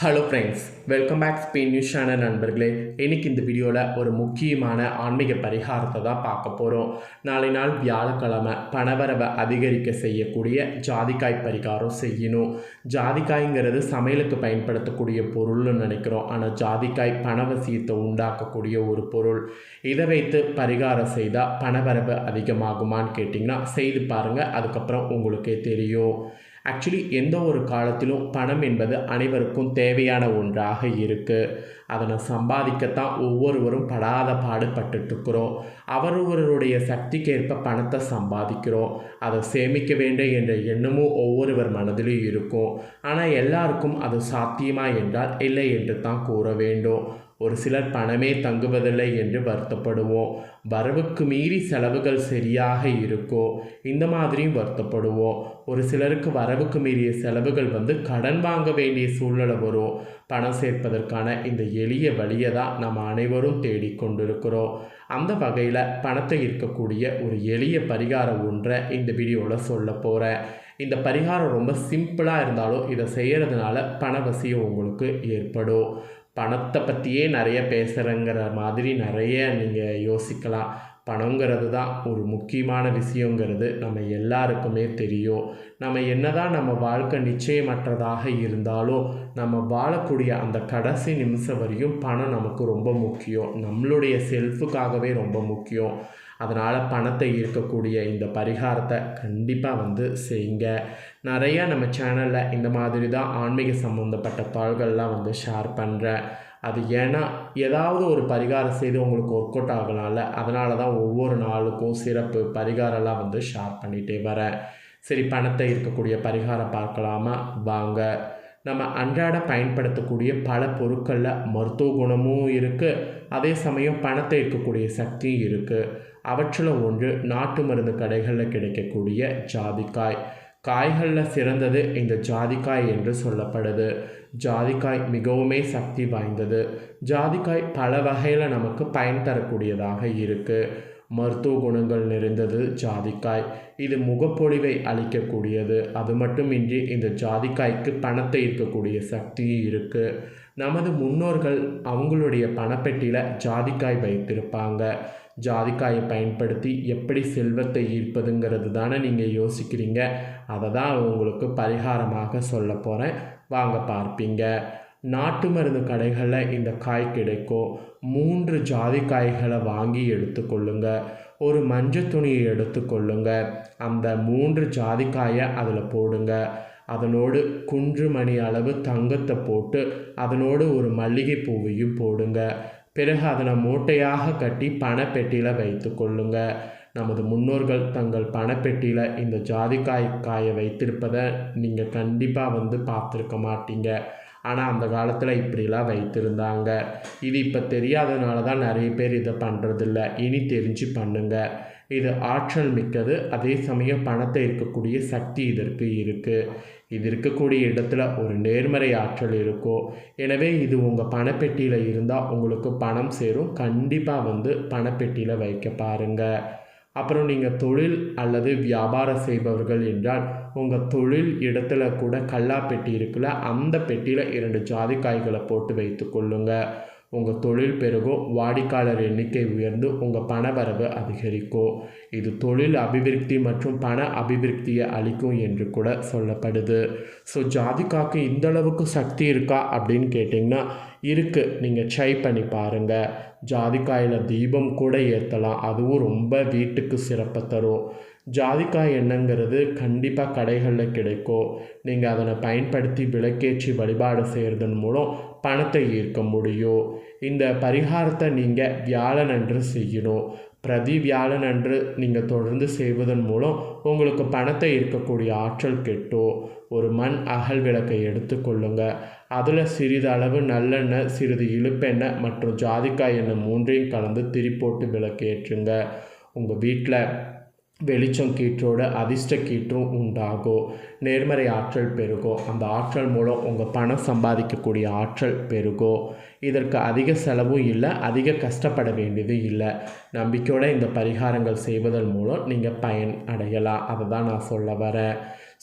Hello friends welcome back Spain news channel நண்பர்களே. இன்றைக்கி இந்த வீடியோவில் ஒரு முக்கியமான ஆன்மீக பரிகாரத்தை தான் பார்க்க போகிறோம் நாளை நாள் வியாழக்கிழமை பணவரவை அதிகரிக்க செய்யக்கூடிய ஜாதிக்காய் பரிகாரம் செய்யணும். ஜாதிக்காய்ங்கிறது சமையலுக்கு பயன்படுத்தக்கூடிய பொருள்னு நினைக்கிறோம். ஆனால் ஜாதிக்காய் பணவசியத்தை உண்டாக்கக்கூடிய ஒரு பொருள். இதை வைத்து பரிகாரம் செய்தால் பணவரவு அதிகமாகுமான்னு கேட்டிங்கன்னா செய்து பாருங்கள் அதுக்கப்புறம் உங்களுக்கே தெரியும். ஆக்சுவலி எந்த ஒரு காலத்திலும் பணம் என்பது அனைவருக்கும் தேவையான ஒன்றாக இருக்குது அதனை சம்பாதிக்கத்தான் ஒவ்வொருவரும் படாத பாடுபட்டுருக்கிறோம் அவரவருடைய சக்திக்கேற்ப பணத்தை சம்பாதிக்கிறோம். அதை சேமிக்க வேண்டும் என்ற எண்ணமும் ஒவ்வொருவர் மனதிலும் இருக்கும். ஆனால் எல்லாருக்கும் அது சாத்தியமா என்றால் இல்லை என்று தான் கூற வேண்டும். ஒரு சிலர் பணமே தங்குவதில்லை என்று வருத்தப்படுவோம். வரவுக்கு மீறி செலவுகள் சரியாக இருக்கோ இந்த மாதிரியும் வருத்தப்படுவோம். ஒரு சிலருக்கு வரவுக்கு மீறிய செலவுகள் வந்து கடன் வாங்க வேண்டிய சூழ்நிலை வரும். பணம் சேர்ப்பதற்கான இந்த எளிய வழியை தான் நம்ம அனைவரும் தேடிக்கொண்டிருக்கிறோம் அந்த வகையில் பணத்தை இருக்கக்கூடிய ஒரு எளிய பரிகாரம் ஒன்றை இந்த வீடியோவில் சொல்ல போகிறேன் இந்த பரிகாரம் ரொம்ப சிம்பிளாக இருந்தாலும் இதை செய்கிறதுனால பணவசியம் உங்களுக்கு ஏற்படும். பணத்தை பற்றியே நிறைய பேசுகிறேங்கிற மாதிரி நிறைய நீங்கள் யோசிக்கலாம். பணங்கிறது தான் ஒரு முக்கியமான விஷயங்கிறது. நம்ம எல்லாருக்குமே தெரியும். நம்ம என்னதான் நம்ம வாழ்க்கை நிச்சயமற்றதாக இருந்தாலும் நம்ம வாழக்கூடிய அந்த கடைசி நிமிஷம் வரையும் பணம் நமக்கு ரொம்ப முக்கியம். நம்மளுடைய செல்ஃபுக்காகவே ரொம்ப முக்கியம். அதனால் பணத்தை ஈர்க்கக்கூடிய இந்த பரிகாரத்தை கண்டிப்பாக வந்து செய்யுங்க. நிறையா நம்ம சேனலில் இந்த மாதிரி தான் ஆன்மீக சம்மந்தப்பட்ட தாள்கள்லாம் வந்து ஷேர் பண்ணுறேன் அது ஏன்னா ஏதாவது ஒரு பரிகாரம் செய்து உங்களுக்கு ஒர்க் அவுட் ஆகலாம்ல அதனால தான் ஒவ்வொரு நாளுக்கும் சிறப்பு பரிகாரம்லாம் வந்து ஷேர் பண்ணிகிட்டே வரேன். சரி பணத்தை இருக்கக்கூடிய பரிகாரம் பார்க்கலாமா? வாங்க. நம்ம அன்றாட பயன்படுத்தக்கூடிய பல பொருட்களில் மருத்துவ குணமும் இருக்குது அதே சமயம் பணத்தை இருக்கக்கூடிய சக்தியும் இருக்குது அவற்றில் ஒன்று நாட்டு மருந்து கடைகளில் கிடைக்கக்கூடிய ஜாதிக்காய். காய்களில் சிறந்தது இந்த ஜாதிக்காய் என்று சொல்லப்படுது. ஜாதிக்காய் மிகவுமே சக்தி வாய்ந்தது. ஜாதிக்காய் பல வகையில் நமக்கு பயன் தரக்கூடியதாக இருக்குது மருத்துவ குணங்கள் நிறைந்தது ஜாதிக்காய். இது முகப்பொழிவை அளிக்கக்கூடியது. அது மட்டுமின்றி இந்த ஜாதிக்காய்க்கு பணத்தை இருக்கக்கூடிய சக்தியும் இருக்குது நமது முன்னோர்கள் அவங்களுடைய பணப்பெட்டியில் ஜாதிக்காய் வைத்திருப்பாங்க. ஜாதிக்காயை பயன்படுத்தி எப்படி செல்வத்தை ஈர்ப்பதுங்கிறது தானே நீங்கள் யோசிக்கிறீங்க. அதை தான் உங்களுக்கு பரிகாரமாக சொல்ல போகிறேன் வாங்க பார்ப்பீங்க. நாட்டு மருந்து கடைகளில் இந்த காய் கிடைக்கும். மூன்று ஜாதி காய்களை வாங்கி எடுத்துக்கொள்ளுங்க. ஒரு மஞ்சள் துணியை எடுத்துக்கொள்ளுங்க. அந்த மூன்று ஜாதிக்காயை அதில் போடுங்க. அதனோடு குன்று மணி அளவு தங்கத்தை போட்டு அதனோடு ஒரு மல்லிகை பூவையும் போடுங்க. பிறகு அதனை மூட்டையாக கட்டி பணப்பெட்டியில் வைத்து கொள்ளுங்க. நமது முன்னோர்கள் தங்கள் பணப்பெட்டியில் இந்த ஜாதிக்காய் காயை வைத்திருப்பதை நீங்கள் கண்டிப்பாக வந்து பார்த்துருக்க மாட்டீங்க. ஆனால் அந்த காலத்தில் இப்படிலாம் வைத்திருந்தாங்க. இது இப்போ தெரியாதனால தான் நிறைய பேர் இதை பண்ணுறதில்ல இனி தெரிஞ்சு பண்ணுங்க. இது ஆற்றல் மிக்கது. அதே சமயம் பணத்தை இருக்கக்கூடிய சக்தி இதற்கு இருக்குது இது இருக்கக்கூடிய இடத்துல ஒரு நேர்மறை ஆற்றல் இருக்கும் எனவே இது உங்கள் பணப்பெட்டியில் இருந்தால் உங்களுக்கு பணம் சேரும். கண்டிப்பாக வந்து பணப்பெட்டியில் வைக்க பாருங்கள் அப்புறம் நீங்கள் தொழில் அல்லது வியாபாரம் செய்பவர்கள் என்றால் உங்கள் தொழில் இடத்துல கூட கல்லா பெட்டி இருக்குல்ல அந்த பெட்டியில் இரண்டு ஜாதிக்காய்களை போட்டு வைத்து கொள்ளுங்கள் உங்கள் தொழில் பெருகும் வாடிக்கையாளர் எண்ணிக்கை உயர்ந்து உங்கள் பண வரவு அதிகரிக்கும் இது தொழில் அபிவிருத்தி மற்றும் பண அபிவிருத்தியை அளிக்கும் என்று கூட சொல்லப்படுது. ஸோ ஜாதிக்காக்கு இந்தளவுக்கு சக்தி இருக்கா அப்படின்னு கேட்டிங்கன்னா இருக்குது நீங்கள் ட்ரை பண்ணி பாருங்கள் ஜாதிக்காயில் தீபம் கூட ஏற்றலாம் அதுவும் ரொம்ப வீட்டுக்கு சிறப்பை தரும். ஜாதிக்காய் எண்ணெய்ங்கிறது கண்டிப்பாக கடைகளில் கிடைக்கும். நீங்கள் அதனை பயன்படுத்தி விளக்கேற்றி வழிபாடு செய்கிறதன் மூலம் பணத்தை ஈர்க்க முடியும். இந்த பரிகாரத்தை நீங்கள் வியாழன் அன்று செய்யணும். பிரதி வியாழன் அன்று நீங்கள் தொடர்ந்து செய்வதன் மூலம் உங்களுக்கு பணத்தை இருக்கக்கூடிய ஆற்றல் கெட்டோ. ஒரு மண் அகல் விளக்கை எடுத்துக்கொள்ளுங்க அதில் சிறிது அளவு நல்லெண்ணெய் சிறிது இழுப்பெண்ணெய் மற்றும் ஜாதிக்காய் எண்ணெய் மூன்றையும் கலந்து திரி போட்டு விளக்கேற்றுங்க. உங்கள் வீட்டில் வெளிச்சம் கீற்றோட அதிர்ஷ்ட கீற்றும் உண்டாகும் நேர்மறை ஆற்றல் பெருகும் அந்த ஆற்றல் மூலம் உங்கள் பணம் சம்பாதிக்கக்கூடிய ஆற்றல் பெருகும் இதற்கு அதிக செலவும் இல்லை அதிக கஷ்டப்பட வேண்டியது இல்லை. நம்பிக்கையோடு இந்த பரிகாரங்கள் செய்வதன் மூலம் நீங்கள் பயன் அடையலாம். அதை தான் நான் சொல்ல வரேன்.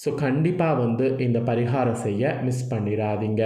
ஸோ கண்டிப்பாக வந்து இந்த பரிகாரம் செய்ய மிஸ் பண்ணிடாதீங்க.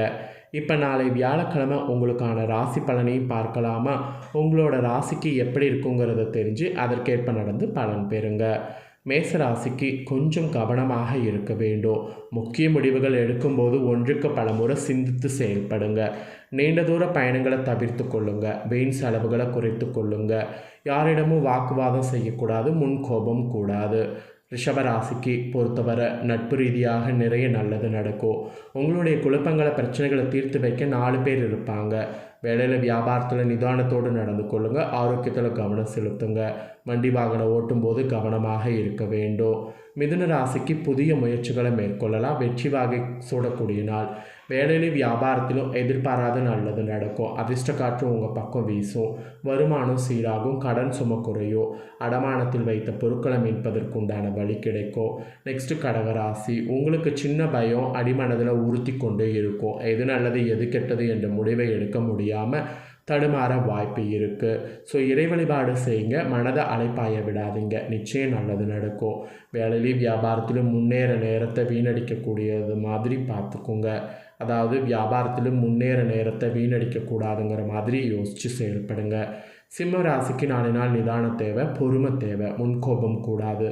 இப்போ நாளை வியாழக்கிழமை உங்களுக்கான ராசி பலனையும் பார்க்கலாமா? உங்களோட ராசிக்கு எப்படி இருக்குங்கிறத தெரிஞ்சு அதற்கேற்ப நடந்து பலன் பெறுங்க. மேச ராசிக்கு கொஞ்சம் கவனமாக இருக்க வேண்டும். முக்கிய முடிவுகள் எடுக்கும்போது ஒன்றுக்கு பல முறை சிந்தித்து செயல்படுங்க. நீண்ட தூர பயணங்களை தவிர்த்து கொள்ளுங்க. வீண் செலவுகளை குறைத்து கொள்ளுங்க. யாரிடமும் வாக்குவாதம் செய்யக்கூடாது முன் கோபம் கூடாது. ரிஷபராசிக்கு பொறுத்தவரை நட்பு ரீதியாக நிறைய நல்லது நடக்கும். உங்களுடைய குழப்பங்களை பிரச்சனைகளை தீர்த்து வைக்க நாலு பேர் இருப்பாங்க. வேலையில் வியாபாரத்தில் நிதானத்தோடு நடந்து கொள்ளுங்கள் ஆரோக்கியத்தில் கவனம் செலுத்துங்க. வண்டி வாகனம் ஓட்டும்போது கவனமாக இருக்க வேண்டும். மிதுன ராசிக்கு புதிய முயற்சிகளை மேற்கொள்ளலாம். வெற்றி வாகை சூடக்கூடிய நாள். வேலையிலும் வியாபாரத்திலும் எதிர்பாராத நல்லது நடக்கும். அதிர்ஷ்ட காற்று உங்கள் பக்கம் வீசும். வருமானம் சீராகும். கடன் சும குறையும் அடமானத்தில் வைத்த பொருட்களை மீட்பதற்குண்டான வழி கிடைக்கும். நெக்ஸ்ட்டு கடகராசி உங்களுக்கு சின்ன பயம் அடிமனதில் உறுத்தி கொண்டே இருக்கும். எது நல்லது எது கெட்டது என்ற முடிவை எடுக்க முடியாமல் தடுமாற வாய்ப்பு இருக்குது ஸோ இறை வழிபாடு செய்யுங்க. மனதை அலைப்பாய விடாதீங்க. நிச்சயம் நல்லது நடக்கும். வேலையிலையும் வியாபாரத்திலும் முன்னேற நேரத்தை வீணடிக்கக்கூடியது மாதிரி பார்த்துக்கோங்க. அதாவது வியாபாரத்திலும் முன்னேற நேரத்தை வீணடிக்கக்கூடாதுங்கிற மாதிரி யோசித்து செயல்படுங்க. சிம்ம ராசிக்கு நாலு நாள் நிதானம் தேவை பொறுமை தேவை முன்கோபம் கூடாது.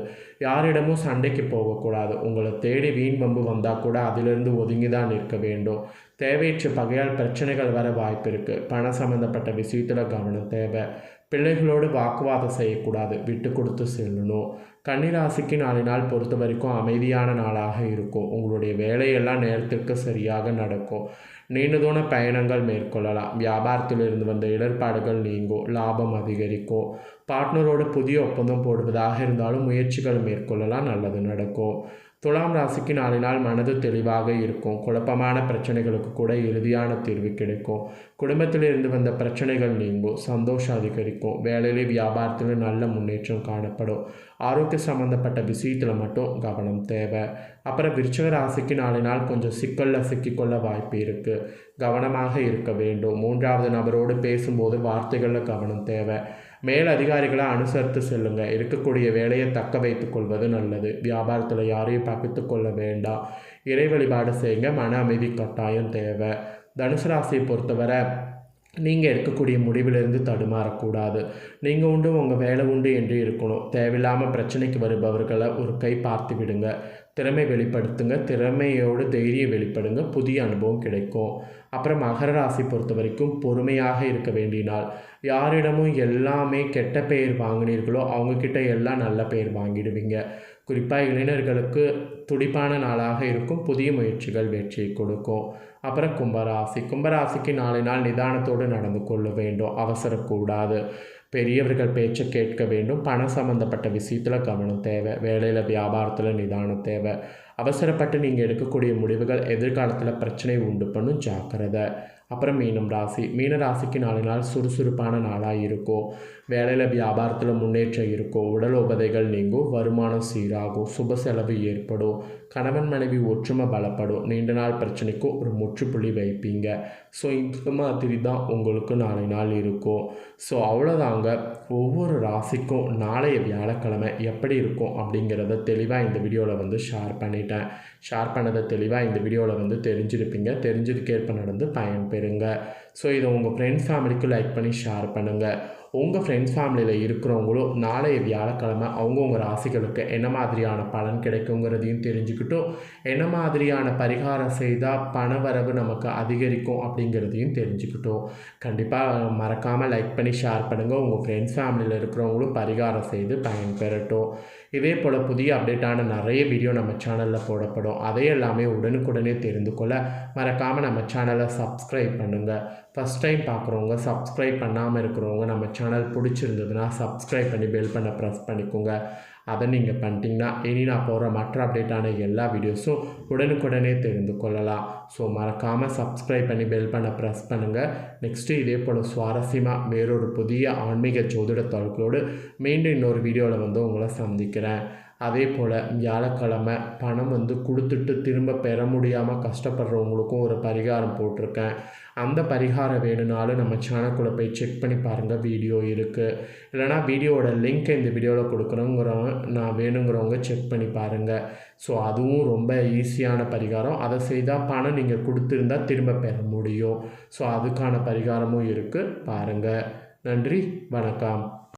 யாரிடமும் சண்டைக்கு போகக்கூடாது. உங்களை தேடி வீண் பம்பு வந்தால் கூட அதிலிருந்து ஒதுங்கி தான் நிற்க வேண்டும். தேவையற்ற பகையால் பிரச்சனைகள் வர வாய்ப்பு இருக்குது பணம் சம்மந்தப்பட்ட விஷயத்தில் கவனம் தேவை. பிள்ளைகளோடு வாக்குவாதம் செய்யக்கூடாது. விட்டு கொடுத்து செல்லணும். கன்னிராசிக்கு நாலு நாள் பொறுத்த வரைக்கும் அமைதியான நாளாக இருக்கும். உங்களுடைய வேலையெல்லாம் நேரத்திற்கு சரியாக நடக்கும். நீண்ட தூர பயணங்கள் மேற்கொள்ளலாம். வியாபாரத்திலிருந்து வந்த இடர்பாடுகள் நீங்கும். லாபம் அதிகரிக்கும். பார்ட்னரோடு புதிய ஒப்பந்தம் போடுவதாக இருந்தாலும் முயற்சிகள் மேற்கொள்ளலாம். நல்லது நடக்கும். துலாம் ராசிக்கு நாலு நாள் மனது தெளிவாக இருக்கும். குழப்பமான பிரச்சனைகளுக்கு கூட இறுதியான தீர்வு கிடைக்கும். குடும்பத்தில் இருந்து வந்த பிரச்சனைகள் நீங்கும். சந்தோஷம் அதிகரிக்கும். வேலையிலே வியாபாரத்தில் நல்ல முன்னேற்றம் காணப்படும். ஆரோக்கிய சம்மந்தப்பட்ட விஷயத்தில் மட்டும் கவனம் தேவை. அப்புறம் விருச்சக ராசிக்கு நாலு நாள் கொஞ்சம் சிக்கலில் சிக்கிக்கொள்ள வாய்ப்பு இருக்குது கவனமாக இருக்க வேண்டும். மூன்றாவது நபரோடு பேசும்போது வார்த்தைகளில் கவனம் தேவை. மேல் அதிகாரிகளை அனுசரித்து செல்லுங்கள் இருக்கக்கூடிய வேலையை தக்க வைத்து கொள்வது நல்லது. வியாபாரத்தில் யாரையும் பகித்து கொள்ள வேண்டாம். இறை வழிபாடு செய்யுங்க. மன அமைதி கட்டாயம் தேவை. தனுசு ராசியை பொறுத்தவரை நீங்கள் எடுக்கக்கூடிய முடிவிலிருந்து தடுமாறக்கூடாது. நீங்கள் உண்டு உங்கள் வேலை உண்டு என்று இருக்கணும். தேவையில்லாமல் பிரச்சனைக்கு வருபவர்களை ஒரு கை பார்த்து விடுங்க. திறமை வெளிப்படுத்துங்க. திறமையோடு தைரியம் வெளிப்படுங்க. புதிய அனுபவம் கிடைக்கும். அப்புறம் மகர ராசி பொறுத்த வரைக்கும் பொறுமையாக இருக்க வேண்டினால் நாள் யாரிடமும் எல்லாமே கெட்ட பெயர் வாங்கினீர்களோ அவங்கக்கிட்ட எல்லாம் நல்ல பெயர் வாங்கிடுவீங்க. குறிப்பாக இளைஞர்களுக்கு துடிப்பான நாளாக இருக்கும். புதிய முயற்சிகள் வெற்றியை கொடுக்கும். அப்புறம் கும்பராசி. கும்பராசிக்கு நாளை நாள் நிதானத்தோடு நடந்து கொள்ள வேண்டும். அவசரக்கூடாது. பெரியவர்கள் பேச்சை கேட்க வேண்டும். பணம் சம்மந்தப்பட்ட விஷயத்தில் கவனம் தேவை. வேலையில் வியாபாரத்தில் நிதானம் தேவை. அவசரப்பட்டு நீங்கள் எடுக்கக்கூடிய முடிவுகள் எதிர்காலத்தில் பிரச்சனை உண்டு. பண்ணும் ஜாக்கிரதை. அப்புறம் மீனம் ராசி. மீன ராசிக்கு நாலு நாள் சுறுசுறுப்பான நாளாக இருக்கும் வேலையில் வியாபாரத்தில் முன்னேற்றம் இருக்கும் உடல் உபதைகள் நீங்கும் வருமானம் சீராகும் சுப செலவு ஏற்படும் கணவன் மனைவி ஒற்றுமை பலப்படும் நீண்ட நாள் பிரச்சனைக்கும் ஒரு முற்றுப்புள்ளி வைப்பீங்க. ஸோ இந்த மாதிரி தான் உங்களுக்கு நாலு நாள் இருக்கும் ஸோ அவ்வளோதாங்க ஒவ்வொரு ராசிக்கும் நாளைய வியாழக்கிழமை எப்படி இருக்கும் அப்படிங்கிறத தெளிவாக இந்த வீடியோவில் வந்து ஷேர் பண்ணிட்டேன். ஷேர் பண்ணதை தெளிவாக இந்த வீடியோவில் வந்து தெரிஞ்சிருப்பீங்க. தெரிஞ்சதுக்கேற்ப நடந்து பயன்பெறும் பெறுங்க. ஸோ இதை உங்கள் ஃப்ரெண்ட்ஸ் ஃபேமிலிக்கு லைக் பண்ணி ஷேர் பண்ணுங்கள் உங்கள் ஃப்ரெண்ட்ஸ் ஃபேமிலியில் இருக்கிறவங்களும் நாளைய வியாழக்கிழமை அவங்கவுங்க ராசிகளுக்கு என்ன மாதிரியான பலன் கிடைக்குங்கிறதையும் தெரிஞ்சுக்கிட்டும் என்ன மாதிரியான பரிகாரம் செய்தால் பண வரவு நமக்கு அதிகரிக்கும் அப்படிங்கிறதையும் தெரிஞ்சுக்கிட்டோம். கண்டிப்பாக மறக்காமல் லைக் பண்ணி ஷேர் பண்ணுங்கள் உங்கள் ஃப்ரெண்ட்ஸ் ஃபேமிலியில் இருக்கிறவங்களும் பரிகாரம் செய்து பயன் பெறட்டும் இதே போல் புதிய அப்டேட்டான நிறைய வீடியோ நம்ம சேனலில் போடப்படும். அதையெல்லாமே உடனுக்குடனே தெரிந்து கொள்ள மறக்காமல் நம்ம சேனலை சப்ஸ்கிரைப் பண்ணுங்கள் ஃபஸ்ட் டைம் பார்க்குறவங்க சப்ஸ்கிரைப் பண்ணாமல் இருக்கிறவங்க நம்ம சேனல் பிடிச்சிருந்ததுன்னா சப்ஸ்கிரைப் பண்ணி பெல் பண்ண ப்ரெஸ் பண்ணிக்கோங்க. அதை நீங்கள் பண்ணிட்டீங்கன்னா இனி நான் போகிற மற்ற அப்டேட்டான எல்லா வீடியோஸும் உடனுக்குடனே தெரிந்து கொள்ளலாம். ஸோ மறக்காமல் சப்ஸ்கிரைப் பண்ணி பெல் பண்ண ப்ரெஸ் பண்ணுங்கள் நெக்ஸ்ட்டு இதே போல் சுவாரஸ்யமாக வேறொரு புதிய ஆன்மீக ஜோதிட தொகுகளோடு மீண்டும் இன்னொரு வீடியோவில் வந்து உங்களை சந்திக்கிறேன். அதே போல் வியாழக்கிழமை பணம் வந்து கொடுத்துட்டு திரும்ப பெற முடியாமல் கஷ்டப்படுறவங்களுக்கும் ஒரு பரிகாரம் போட்டிருக்கேன். அந்த பரிகாரம் வேணும்னாலும் நம்ம சேனல்குள்ளே போய் செக் பண்ணி பாருங்கள் வீடியோ இருக்குது இல்லைனா வீடியோவோட லிங்க்கை இந்த வீடியோவில் கொடுக்குறோங்கிறவங்க நான் வேணுங்கிறவங்க செக் பண்ணி பாருங்கள் ஸோ அதுவும் ரொம்ப ஈஸியான பரிகாரம். அதை செய்தால் பணம் நீங்கள் கொடுத்துருந்தா திரும்ப பெற முடியும். ஸோ அதுக்கான பரிகாரமும் இருக்குது பாருங்கள் நன்றி. வணக்கம்.